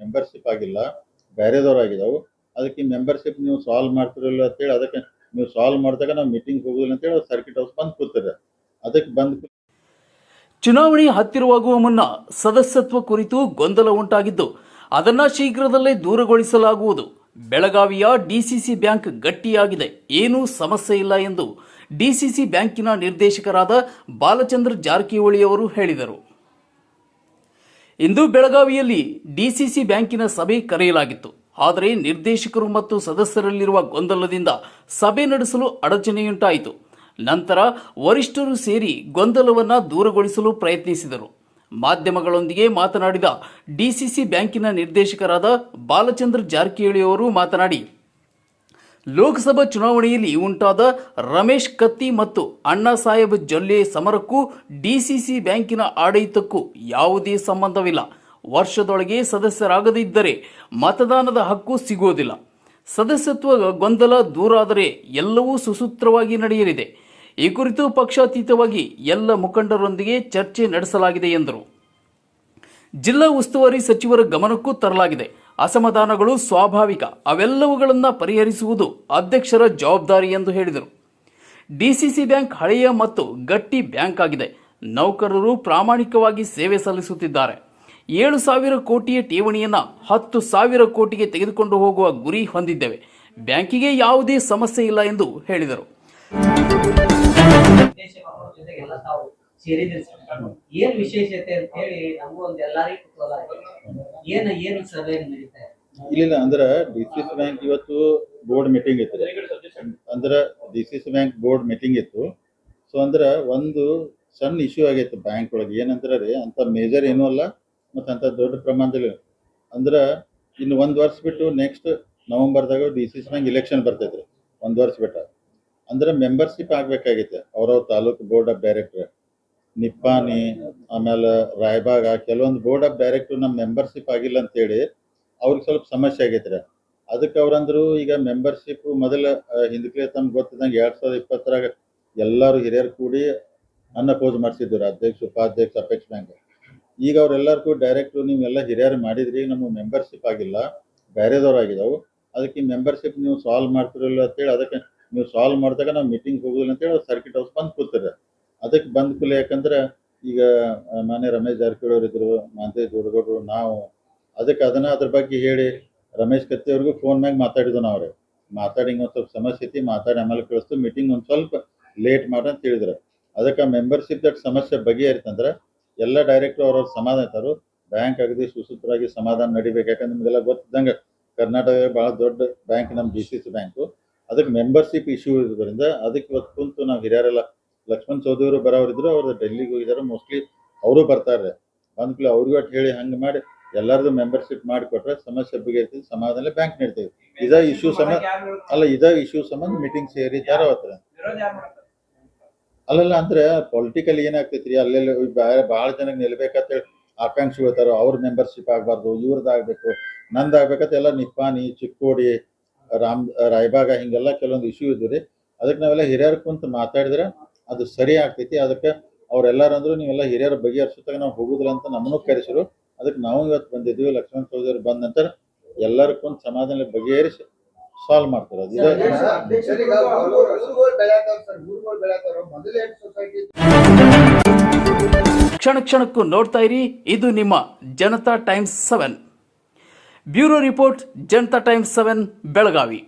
Membership ಆಗಿಲ್ಲ ಬೇರೆದವ್ರು ಆಗಿದಾವು ಅದಕ್ಕೆ membership ನೀವು ಸಾಲ್ವ್ ಮಾಡ್ತಿರಲ್ಲ ಅಂತೇಳಿ ಅದಕ್ಕೆ ನೀವು ಸಾಲ್ವ್ ಮಾಡಿದಾಗ ನಾವು ಮೀಟಿಂಗ್ ಹೋಗುದಿಲ್ಲ ಅಂತೇಳಿ ಸರ್ಕಿಟ್ ಹೌಸ್ ಬಂದು ಕೂತಾರೆ ಅದಕ್ಕೆ ಬಂದು ಚುನಾವಣೆ ಹತ್ತಿರವಾಗುವ ಮುನ್ನ ಸದಸ್ಯತ್ವ ಕುರಿತು ಗೊಂದಲ ಉಂಟಾಗಿದ್ದು, ಅದನ್ನ ಶೀಘ್ರದಲ್ಲೇ ದೂರಗೊಳಿಸಲಾಗುವುದು. ಬೆಳಗಾವಿಯ ಡಿಸಿಸಿ ಬ್ಯಾಂಕ್ ಗಟ್ಟಿಯಾಗಿದೆ. ಏನೂ ಸಮಸ್ಯೆ ಇಲ್ಲ ಎಂದು ಡಿಸಿಸಿ ಬ್ಯಾಂಕಿನ ನಿರ್ದೇಶಕರಾದ ಬಾಲಚಂದ್ರ ಜಾರಕಿಹೊಳಿ ಅವರು ಹೇಳಿದರು. ಇಂದು ಬೆಳಗಾವಿಯಲ್ಲಿ ಡಿಸಿಸಿ ಬ್ಯಾಂಕಿನ ಸಭೆ ಕರೆಯಲಾಗಿತ್ತು. ಆದರೆ ನಿರ್ದೇಶಕರು ಮತ್ತು ಸದಸ್ಯರಲ್ಲಿರುವ ಗೊಂದಲದಿಂದ ಸಭೆ ನಡೆಸಲು ಅಡಚಣೆಯುಂಟಾಯಿತು. ನಂತರ ವರಿಷ್ಠರು ಸೇರಿ ಗೊಂದಲವನ್ನು ದೂರಗೊಳಿಸಲು ಪ್ರಯತ್ನಿಸಿದರು. ಮಾಧ್ಯಮಗಳೊಂದಿಗೆ ಮಾತನಾಡಿದ ಡಿಸಿಸಿ ಬ್ಯಾಂಕಿನ ನಿರ್ದೇಶಕರಾದ ಬಾಲಚಂದ್ರ ಜಾರಕಿಹೊಳಿ ಅವರು ಮಾತನಾಡಿ ಲೋಕಸಭಾ ಚುನಾವಣೆಯಲ್ಲಿ ಉಂಟಾದ ರಮೇಶ್ ಕತ್ತಿ ಮತ್ತು ಅಣ್ಣಾ ಸಾಹೇಬ್ ಜೊಲ್ಲೆ ಸಮರಕ್ಕೂ ಡಿಸಿಸಿ ಬ್ಯಾಂಕಿನ ಆಡಳಿತಕ್ಕೂ ಯಾವುದೇ ಸಂಬಂಧವಿಲ್ಲ. ವರ್ಷದೊಳಗೆ ಸದಸ್ಯರಾಗದಿದ್ದರೆ ಮತದಾನದ ಹಕ್ಕು ಸಿಗುವುದಿಲ್ಲ. ಸದಸ್ಯತ್ವ ಗೊಂದಲ ದೂರಾದರೆ ಎಲ್ಲವೂ ಸುಸೂತ್ರವಾಗಿ ನಡೆಯಲಿದೆ. ಈ ಕುರಿತು ಪಕ್ಷಾತೀತವಾಗಿ ಎಲ್ಲ ಮುಖಂಡರೊಂದಿಗೆ ಚರ್ಚೆ ನಡೆಸಲಾಗಿದೆ ಎಂದರು. ಜಿಲ್ಲಾ ಉಸ್ತುವಾರಿ ಸಚಿವರ ಗಮನಕ್ಕೂ ತರಲಾಗಿದೆ. ಅಸಮಾಧಾನಗಳು ಸ್ವಾಭಾವಿಕ. ಅವೆಲ್ಲವುಗಳನ್ನು ಪರಿಹರಿಸುವುದು ಅಧ್ಯಕ್ಷರ ಜವಾಬ್ದಾರಿ ಎಂದು ಹೇಳಿದರು. ಡಿಸಿಸಿ ಬ್ಯಾಂಕ್ ಹಳೆಯ ಮತ್ತು ಗಟ್ಟಿ ಬ್ಯಾಂಕ್ ಆಗಿದೆ. ನೌಕರರು ಪ್ರಾಮಾಣಿಕವಾಗಿ ಸೇವೆ ಸಲ್ಲಿಸುತ್ತಿದ್ದಾರೆ. ಏಳು ಸಾವಿರ ಕೋಟಿಯ ಠೇವಣಿಯನ್ನು ಹತ್ತು ಸಾವಿರ ಕೋಟಿಗೆ ತೆಗೆದುಕೊಂಡು ಹೋಗುವ ಗುರಿ ಹೊಂದಿದ್ದೇವೆ. ಬ್ಯಾಂಕಿಗೆ ಯಾವುದೇ ಸಮಸ್ಯೆ ಇಲ್ಲ ಎಂದು ಹೇಳಿದರು. ಸೇರಿದ್ರಿ ಸರ್. ಏನ್ ವಿಶೇಷತೆ ಅಂತ ಹೇಳಿ ನಮಗೂ ಒಂದ್ ಎಲ್ಲಾರಿಗೂ ಕುತೂಹಲ. ಏನ ಏನ್ ಸಭೆ ನಡೀತಾ ಇದೆ? ಇಲ್ಲ ಅಂದ್ರೆ ಡಿ ಸಿ ಸಿ ಬ್ಯಾಂಕ್ ಇವತ್ತು ಬೋರ್ಡ್ ಮೀಟಿಂಗ್ ಇತ್ತು. ಅಂದ್ರೆ D C C bank board meeting ಇತ್ತು. ಸೊ ಅಂದ್ರೆ ಒಂದು ಸಣ್ಣ ಇಶ್ಯೂ ಆಗೈತೆ ಬ್ಯಾಂಕ್ ಒಳಗೆ. ಏನಂದ್ರೆ ರೀ, ಅಂತ ಮೇಜರ್ ಏನೂ ಅಲ್ಲ, ಮತ್ತು ಅಂತ ದೊಡ್ಡ ಪ್ರಮಾಣದಲ್ಲಿ. ಅಂದ್ರೆ ಇನ್ನು ಒಂದು ವರ್ಷ ಬಿಟ್ಟು next ನವೆಂಬರ್ದಾಗ D C C bank election ಬರ್ತೈತ್ರಿ ಒಂದು ವರ್ಷ ಬಿಟ್ಟ. ಅಂದ್ರೆ ಮೆಂಬರ್ಶಿಪ್ ಆಗ್ಬೇಕಾಗೈತೆ ಅವ್ರವ್ರ taluk board of director Nippani, ಆಮೇಲೆ ರಾಯಬಾಗ, ಕೆಲವೊಂದು ಬೋರ್ಡ್ ಆಫ್ ಡೈರೆಕ್ಟರ್ ನಮ್ಮ ಮೆಂಬರ್ಶಿಪ್ ಆಗಿಲ್ಲ ಅಂತೇಳಿ ಅವ್ರಿಗೆ ಸ್ವಲ್ಪ ಸಮಸ್ಯೆ ಆಗೈತ್ರಿ ಅದಕ್ಕೆ ಅವ್ರಂದ್ರು ಈಗ ಮೆಂಬರ್ಶಿಪ್ ಮೊದಲ ಹಿಂದಕ್ಕೆ ತಮ್ಗೆ ಗೊತ್ತಿದ್ದಂಗೆ ಎರಡ್ ಸಾವಿರದ ಇಪ್ಪತ್ತರಾಗ ಎಲ್ಲರೂ ಹಿರಿಯರು ಕೂಡಿ ಅನ್ನಪೋಸ್ ಮಾಡಿಸಿದ್ರು ಅಧ್ಯಕ್ಷ, ಉಪಾಧ್ಯಕ್ಷ, ಅಪೇಕ್ಷ ಬ್ಯಾಂಕ್. ಈಗ ಅವ್ರೆಲ್ಲರೂ ಕೂಡ ಡೈರೆಕ್ಟ್ ನೀವೆಲ್ಲ ಹಿರಿಯರು ಮಾಡಿದ್ರಿ ನಮಗೆ ಮೆಂಬರ್ಶಿಪ್ ಆಗಿಲ್ಲ, ಬೇರೆದವ್ರು ಆಗಿದಾವು. ಅದಕ್ಕೆ ಮೆಂಬರ್ಶಿಪ್ ನೀವು ಸಾಲ್ವ್ ಮಾಡ್ತಿರಲ್ಲ ಅಂತೇಳಿ, ಅದಕ್ಕೆ ನೀವು ಸಾಲ್ವ್ ಮಾಡಿದಾಗ ನಾವು ಮೀಟಿಂಗ್ ಹೋಗುದಿಲ್ಲ ಅಂತೇಳಿ ಸರ್ಕಿಟ್ ಹೌಸ್ ಬಂದು ಕೂತಾರೆ ಅದಕ್ಕೆ ಬಂದ ಕೂಡಲೇ ಯಾಕಂದ್ರೆ ಈಗ ಮಾನ್ಯ ರಮೇಶ್ ಜಾರಕಿಹೊಳಿ ಅವರು ಇದ್ರು ಮಾಂತೇಶ್ ಹುಡುಗರು ನಾವು ಅದಕ್ಕೆ ಅದನ್ನ ಅದ್ರ ಬಗ್ಗೆ ಹೇಳಿ ರಮೇಶ್ ಕತ್ತಿ ಅವ್ರಿಗೂ ಫೋನ್ ಮ್ಯಾಗ ಮಾತಾಡಿದ್ವು ನಾವ್ರೆ ಮಾತಾಡಿ ಹಿಂಗ್ ಒಂದ್ ಸ್ವಲ್ಪ ಸಮಸ್ಯೆ ಐತಿ, ಮಾತಾಡಿ ಆಮೇಲೆ ಕಳಿಸ್ತು ಮೀಟಿಂಗ್ ಒಂದು ಸ್ವಲ್ಪ ಲೇಟ್ ಮಾಡ ಅಂತ ಹೇಳಿದ್ರು. ಅದಕ್ಕೆ ಮೆಂಬರ್ಶಿಪ್ ದಟ್ ಸಮಸ್ಯೆ ಬಗೆಹರಿತಂದ್ರೆ ಎಲ್ಲ ಡೈರೆಕ್ಟರ್ ಅವ್ರವ್ರ ಸಮಾಧಾನ ಇರ್ತಾರೆ. ಬ್ಯಾಂಕ್ ಅಗದಿ ಸುಸೂತ್ರವಾಗಿ ಸಮಾಧಾನ ನಡಿಬೇಕು, ಯಾಕಂದ್ರೆ ನಿಮ್ಗೆಲ್ಲ ಗೊತ್ತಿದ್ದಂಗೆ ಕರ್ನಾಟಕ ಬಹಳ ದೊಡ್ಡ ಬ್ಯಾಂಕ್ ನಮ್ಮ ಡಿ ಸಿ ಸಿ ಬ್ಯಾಂಕು ಅದಕ್ಕೆ ಮೆಂಬರ್ಶಿಪ್ ಇಶ್ಯೂ ಇರೋದ್ರಿಂದ ಅದಕ್ಕೆ ಇವತ್ತು ಕುಂತು ನಾವು ಹಿರಿಯರೆಲ್ಲ ಲಕ್ಷ್ಮಣ್ ಅವರು ಬರೋರಿದ್ರು, ಅವ್ರು ಡೆಲ್ಲಿಗೆ ಹೋಗಿದ್ದಾರೆ ಮೋಸ್ಟ್ಲಿ ಅವರು ಬರ್ತಾರೆ. ಅಂದ್ಕೂಲ ಅವ್ರಿಗೂ ಒಟ್ಟು ಹೇಳಿ ಹಂಗೆ ಮಾಡಿ ಎಲ್ಲರದು ಮೆಂಬರ್ಶಿಪ್ ಮಾಡಿಕೊಟ್ರೆ ಸಮಸ್ಯೆ ಬಗೆಹರಿಸಿ ಸಮಾಧಾನ ಬ್ಯಾಂಕ್ ನೀಡ್ತೀವಿ ಇದ ಇಶ್ಯೂ ಸಂಬಂಧ ಅಲ್ಲ, ಇದ ಇಶ್ಯೂ ಸಂಬಂಧ ಮೀಟಿಂಗ್ ಸೇರಿದ್ದಾರೆ ಹತ್ರ ಅಲ್ಲಲ್ಲ, ಅಂದ್ರೆ ಪೊಲಿಟಿಕಲ್ ಏನಾಗ್ತೈತ್ರಿ ಅಲ್ಲೆಲ್ಲ ಬೇರೆ ಭಾಳ ಜನಕ್ಕೆ ನಿಲ್ಬೇಕಂತ ಹೇಳಿ ಆಕಾಂಕ್ಷಿ ಹೋಗ್ತಾರೋ ಅವ್ರ ಮೆಂಬರ್ಶಿಪ್ ಆಗಬಾರ್ದು ಇವ್ರದ್ದು ಆಗ್ಬೇಕು. ನಂದು ಆಗ್ಬೇಕಂತ ಎಲ್ಲ ನಿಪ್ಪಾನಿ ಚಿಕ್ಕೋಡಿ, ರಾಮ್ ರಾಯಬಾಗ ಹಿಂಗೆಲ್ಲ ಕೆಲವೊಂದು ಇಶ್ಯೂ ಇದ್ವು ರೀ. ಅದಕ್ಕೆ ನಾವೆಲ್ಲ ಹಿರಿಯರ್ ಕುಂತು ಮಾತಾಡಿದ್ರೆ ಅದು ಸರಿ ಆಗ್ತೈತಿ. ಅದಕ್ಕೆ ಅವ್ರೆಲ್ಲರೂ ಅಂದ್ರು ನೀವೆಲ್ಲ ಹಿರಿಯರ ಬಗೆಹರಿಸುತ್ತಾಗ ನಾವು ಹೋಗುದಿಲ್ಲ ಅಂತ ನಮ್ಮನ್ನು ಕರೆಸಿರು. ಅದಕ್ಕೆ ನಾವು ಇವತ್ತು ಬಂದಿದ್ವಿ. ಲಕ್ಷ್ಮಣ ಚೌಧರಿ ಬಂದ ನಂತರ ಎಲ್ಲರೂ ಕುಂತು ಸಮಾಧಾನ ಬಗೆಹರಿಸಿ ಸಾಲ್ವ್ ಮಾಡ್ತಾರೆ. ಕ್ಷಣ ಕ್ಷಣಕ್ಕೂ ನೋಡ್ತಾ ಇರಿ. ಇದು ನಿಮ್ಮ Janata times seven. Bureau report Janata times seven Belagavi.